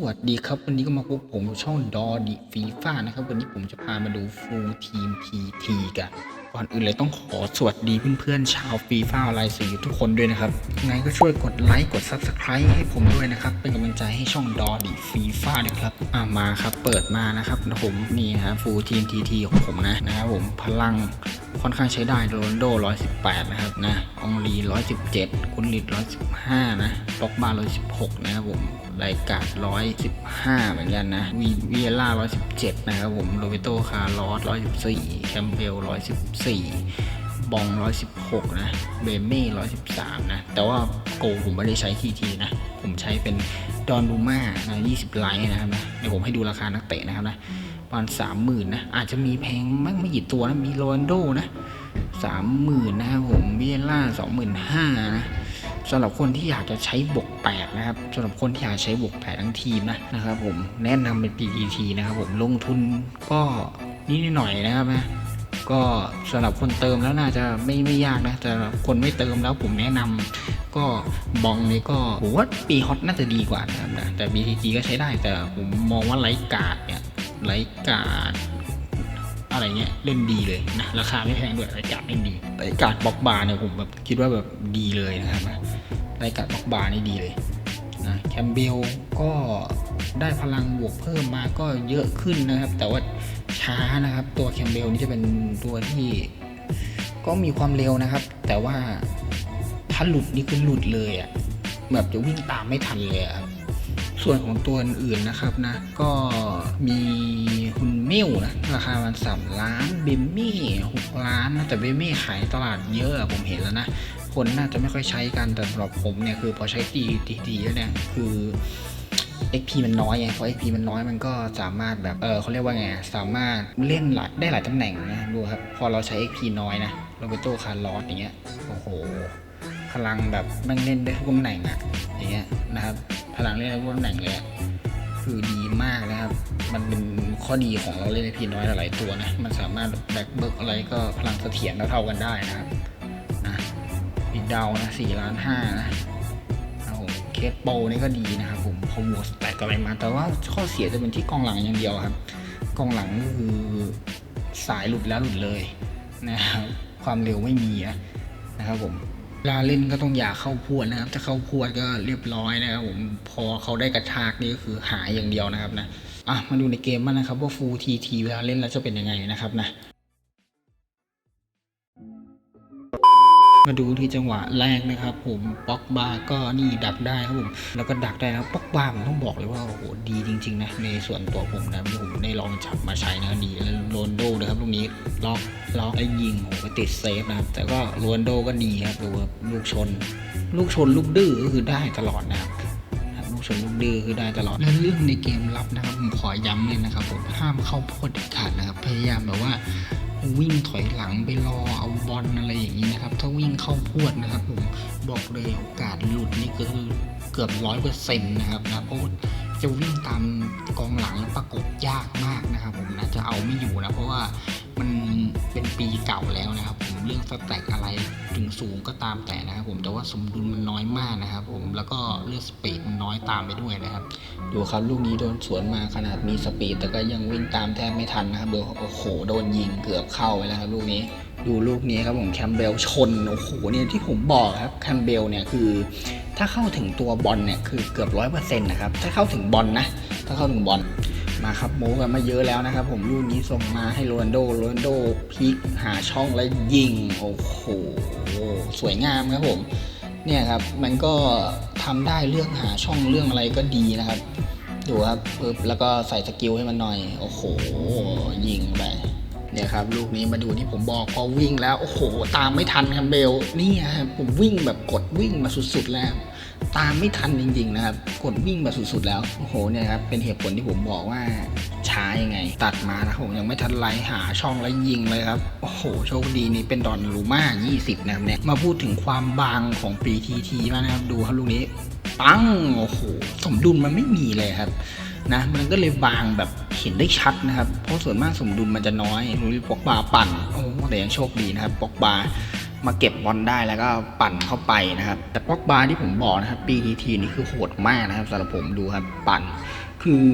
วัสดีครับ วันนี้ก็มาพบผมช่องดอดิฟีฟ่านะครับ วันนี้ผมจะพามาดูฟูลทีมทีทีกัน ก่อนอื่นเลยต้องขอสวัสดีเพื่อนๆชาวฟีฟ่าไลน์สีทุกคนด้วยนะครับยังไงก็ช่วยกดไลค์กด Subscribe ให้ผมด้วยนะครับ เป็นกำลังใจให้ช่องดอดิฟีฟ่าด้วยครับอ่ามาครับ เปิดมานะครับผมนี่นะฟูลทีมทีทีของผมนะนะครับผมพลัง ค่อนข้างใช้ได้โรนโด 118 นะครับนะ องลี 117 คุณลิด115 นะล็อกบา116 นะครับผมรายการ115 เหมือนกันนะวีเวีเอล่า 117 นะครับผมโรเบโตคาร์ลอส114 แคมเบล 114 บอง 116 นะ เบเม่ 113 นะ แต่ว่าโกผมไม่ได้ใช้ทีทีนะ ผมใช้เป็นดอนลูม่านะ20 ไลท์นะครับนะ เดี๋ยวผมให้ดูราคานักเตะนะครับนะ ประมาณ30,000นะอาจจะมีแพงมากไม่กี่ตัวนะมีโรนโดนะ30,000นนะครับผมวีเอล่า25,000นห้านะสำหรับคนที่อยากจะใช้บวกแปดนะครับสำหรับคนที่อยากใช้บวกแปดทั้งทีมนะนะครับผมแนะนำเป็น PTT นะครับผมลงทุนก็นิดหน่อยนะครับนะก็สำหรับคนเติมแล้วน่าจะไม่ไม่ยากนะแต่คนไม่เติมแล้วผมแนะนำก็บองนี่ก็ผมว่าปีฮอตน่าจะดีกว่านะครับนะแต่ BTG ก็ใช้ได้แต่ผมมองว่าไลท์การ์ดเนี่ย ไลท์การ์ดอะไรเงี้ยเล่นดีเลยนะราคาไม่แพงด้วยรายการเล่นดีรายการบล็อกบาร์เนี่ยผมแบบคิดว่าแบบดีเลยนะครับนะรายการบล็อกบาร์นี่ดีเลยนะแคมเบลก็ได้พลังบวกเพิ่มมาก็เยอะขึ้นนะครับ แต่ว่าช้านะครับ ตัวแคมเบลนี่จะเป็นตัวที่ก็มีความเร็วนะครับ แต่ว่าถ้าหลุดนี่คือหลุดเลยอะ่ะแบบจะวิ่งตามไม่ทันเลยครับ ส่วนของตัวอื่นนะครับนะ ก็มีคุณเมลนะราคามันสามล้านเบมมี่หกล้านนะแต่เบมมี่ขายตลาดเยอะผมเห็นแล้วนะ คนน่าจะไม่ค่อยใช้กันแต่สำหรับผมเนี่ยคือพอใช้ตีตีตีแล้วเนี่ยคือ XP มันน้อยไงพอ XP มันน้อยมันก็สามารถแบบ เออเขาเรียกว่าไง สามารถเล่นหลายได้หลายตำแหน่งนะดูครับ พอเราใช้ XP น้อยนะโรเบโตคาร์ลอสอย่างเงี้ย โอ้โห พลังแบบแมันเล่นได้ทุกตำแหน่งอะอย่างเงี้ยนะครับ พลังเล่นทุกตำแหน่งเลยอะคือดีมากนะครับ มันเป็นข้อดีของเราเล่นในพีน้อยหลายตัวนะ มันสามารถแบ็คเบิร์กอะไรก็พลังเสถียรเท่ากันได้นะครับนะมีเดานะสี่ล้านห้านะเอาผมเคสโปนี่ก็ดีนะครับผมพอวัวสแต็กอะไรมา แต่ว่าข้อเสียจะเป็นที่กองหลังอย่างเดียวครับ กองหลังก็คือสายหลุดแล้วหลุดเลยนะครับความเร็วไม่มีนะครับผม เวลาเล่นก็ต้องอย่าเข้าพวดนะครับ ถ้าเข้าพวดก็เรียบร้อยนะครับผมพอเขาได้กระชากนี่ก็คือหายอย่างเดียวนะครับนะอะมาดูในเกมบ้างนะครับ ว่าฟูทีทีเวลาเล่นแล้วจะเป็นยังไงนะครับนะ มาดูที่จังหวะแรกนะครับ ผมป็อกบาก็นี่ดักได้ครับผม แล้วก็ดักได้นะป็อกบาผมต้องบอกเลยว่าโอ้โหดีจริงๆนะในส่วนตัวผมนะที่ผมได้ลองจับมาใช้นะดีแล้วโรนโดนะครับลูกนี้ล็อกล็อกแล้ยิงโอ้โหติดเซฟนะครับ แต่ก็โรนโดก็ดีครับดูลูกชน ลูกชนลูกดื้อก็คือได้ตลอดนะครับลูกชนลูกดื้อคือได้ตลอดและเรื่องในเกมรับนะครับผมขอย้ำเลยนะครับผมห้ามเข้าโพดเด็ดขาดนะครับพยายามแบบว่า วิ่งถอยหลังไปรอเอาบอลอะไรอย่างนี้นะครับ ถ้าวิ่งเข้าพวดนะครับผมบอกเลยโอกาสหลุดนี่ก็คือเกือบร้อยเปอร์เซ็นต์นะครับนะเพราะจะวิ่งตามกองหลังแล้วประกบยากมากนะครับ ผมนะจะเอาไม่อยู่นะเพราะว่ามันเป็นปีเก่าแล้วนะครับผม เรื่องสแต็กอะไรถึงสูงก็ตามแต่นะครับผมแต่ว่าสมดุลมันน้อยมากนะครับผมแล้วก็เรื่องสปีดมันน้อยตามไปด้วยนะครับดูครับลูกนี้โดนสวนมาขนาดมีสปีดแต่ก็ยังวิ่งตามแทบไม่ทันนะครับโอ้โหโดนยิงเกือบเข้าไปแล้วครับลูกนี้ดูลูกนี้ครับผมแคมเบลชนโอ้โหเนี่ยที่ผมบอกครับแคมเบลเนี่ยคือ ถ้าเข้าถึงตัวบอลเนี่ยคือเกือบร้อยเปอร์เซ็นต์นะครับถ้าเข้าถึงบอลนะ ถ้าเข้าถึงบอล มาครับโม้กันมาเยอะแล้วนะครับ ผมลูกนี้ส่งมาให้โรนโดโรนโดพลิกหาช่องแล้วยิง โอ้โห สวยงามครับผมเนี่ยครับมันก็ทำได้เรื่องหาช่องเรื่องอะไรก็ดีนะครับ ดูครับปึ๊บแล้วก็ใส่สกิลให้มันหน่อย โอ้โห ยิงไปเนี่ยครับลูกนี้มาดูที่ผมบอกพอวิ่งแล้ว โอ้โห ตามไม่ทันครับเบลนี่ครับผมวิ่งแบบกดวิ่งมาสุดๆแล้ว ตามไม่ทันจริง ๆ นะครับ กดวิ่งมาสุดๆแล้ว โอ้โห เนี่ยครับ เป็นเหตุผลที่ผมบอกว่าช้ายังไง ตัดมานะครับผมยังไม่ทันไล่หาช่องแล้วยิงเลยครับ โอ้โห โชคดีนี่เป็นดอนลูมา20 นะครับเนี่ย มาพูดถึงความบางของปีทีทีมางนะครับ ดูครับลูกนี้ ปัง โอ้โห สมดุลมันไม่มีเลยครับนะมันก็เลยบางแบบเห็นได้ชัดนะครับ เพราะส่วนมากสมดุลมันจะน้อยลูกนี้ปอกบาปั่น โอ้ แต่ยังโชคดีนะครับปอกบามาเก็บบอลได้แล้วก็ปั่นเข้าไปนะครับ แต่ปอกบาที่ผมบอกนะครับ PTT นี่คือโหดมากนะครับสำหรับผมดูครับปั่น คือ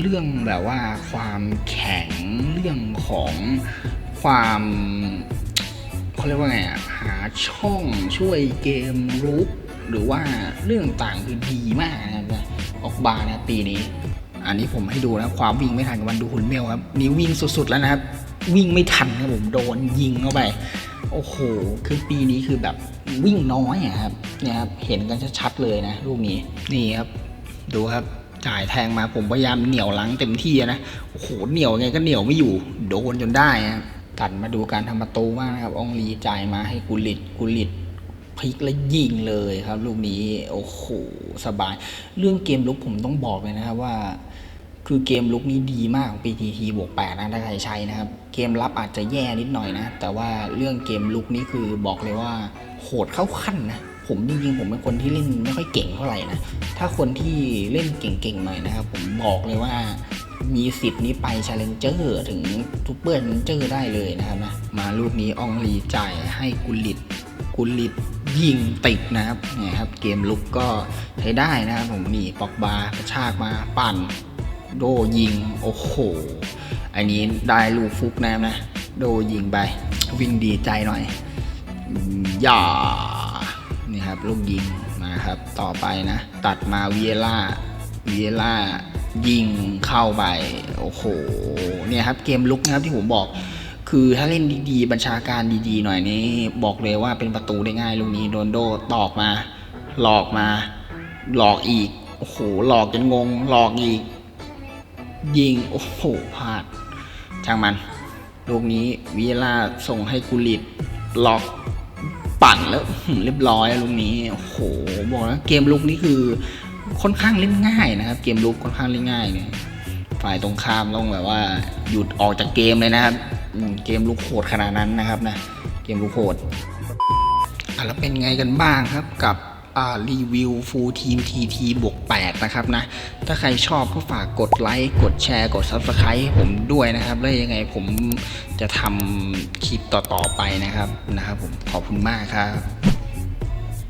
เรื่องแบบว่าความแข็งเรื่องของความเขาเรียกว่าไงอะหาช่องช่วยเกมรุกหรือว่าเรื่องต่างคือดีมากนะครับออกบานะปีนี้ อันนี้ผมให้ดูนะความวิ่งไม่ทันกับวันดูคุณเมลครับนี่วิ่งสุดๆแล้วนะครับ วิ่งไม่ทันครับผมโดนยิงเข้าไป โอ้โห คือปีนี้คือแบบวิ่งน้อยอะครับเนี่ยครับ เห็นกันชัดๆเลยนะลูกนี้ นี่ครับ ดูครับ จ่ายแทงมาผมพยายามเหนี่ยวหลังเต็มที่นะ โอ้โห เหนี่ยวไงก็เหนี่ยวไม่อยู่ โดนจนได้ครับตัดมาดูการทำประตูบ้างนะครับ องลีจ่ายมาให้กุลิต กุลิตพลิกแล้วยิงเลยครับ ลูกนี้ โอ้โห สบาย เรื่องเกมลุกผมต้องบอกเลยนะครับว่า คือเกมลุกนี้ดีมากของ PTT บวก8นะถ้าใครใช้นะครับ เกมรับอาจจะแย่นิดหน่อยนะ แต่ว่าเรื่องเกมลุกนี้คือบอกเลยว่าโหดเข้าขั้นนะผมจริงๆผมเป็นคนที่เล่นไม่ค่อยเก่งเท่าไหร่นะถ้าคนที่เล่นเก่งๆหน่อยนะครับ ผมบอกเลยว่ามีสิทธิ์นี้ไป Challenger ถึงทูเปอร์ Challenger ได้เลยนะครับนะมาลูกนี้อองลีจ่ายให้กุลิตกุลิตยิงติดนะครับเนี่ยครับเกมลุกก็ใช้ได้นะครับผมนี่ปอกบาร์กระชากมาปั่น โดยิง โอ้โห อันนี้ได้ลูกฟุกนะนะ โดยิงไป วิ่งดีใจหน่อยอืมอย่า นี่ครับ ลูกยิงมาครับ ต่อไปนะ ตัดมาเวียล่าเวียล่ายิงเข้าไป โอ้โห เนี่ยครับ เกมลุกนะครับที่ผมบอกคือถ้าเล่นดีๆ บัญชาการดีๆ หน่อยนี่บอกเลยว่าเป็นประตูได้ง่ายลูกนี้โดนโดตอกมา หลอกมา หลอกอีก โอ้โห หลอกจนงง หลอกอีก ยิง โอ้โหพลาดช่างมัน ลูกนี้วิล่าส่งให้กุลิตล็อกปั่นแล้วเรียบร้อยลูกนี้โอ้โหบอกแล้วเกมลุกนี้คือค่อนข้างเล่นง่ายนะครับ เกมลุกค่อนข้างเล่นง่ายเนี่ยฝ่ายตรงข้ามต้องแบบว่าหยุดออกจากเกมเลยนะครับเกมลุกโหดขนาดนั้นนะครับนะเกมลุกโหดอะแล้วเป็นไงกันบ้างครับกับ รีวิวฟูลทีม TT บวก8นะครับนะ ถ้าใครชอบก็ฝากกดไลค์ กดแชร์ กด Subscribe ให้ผมด้วยนะครับ แล้วยังไงผมจะทำคลิปต่อ ๆ ไปนะครับนะครับผมขอบคุณมากครับ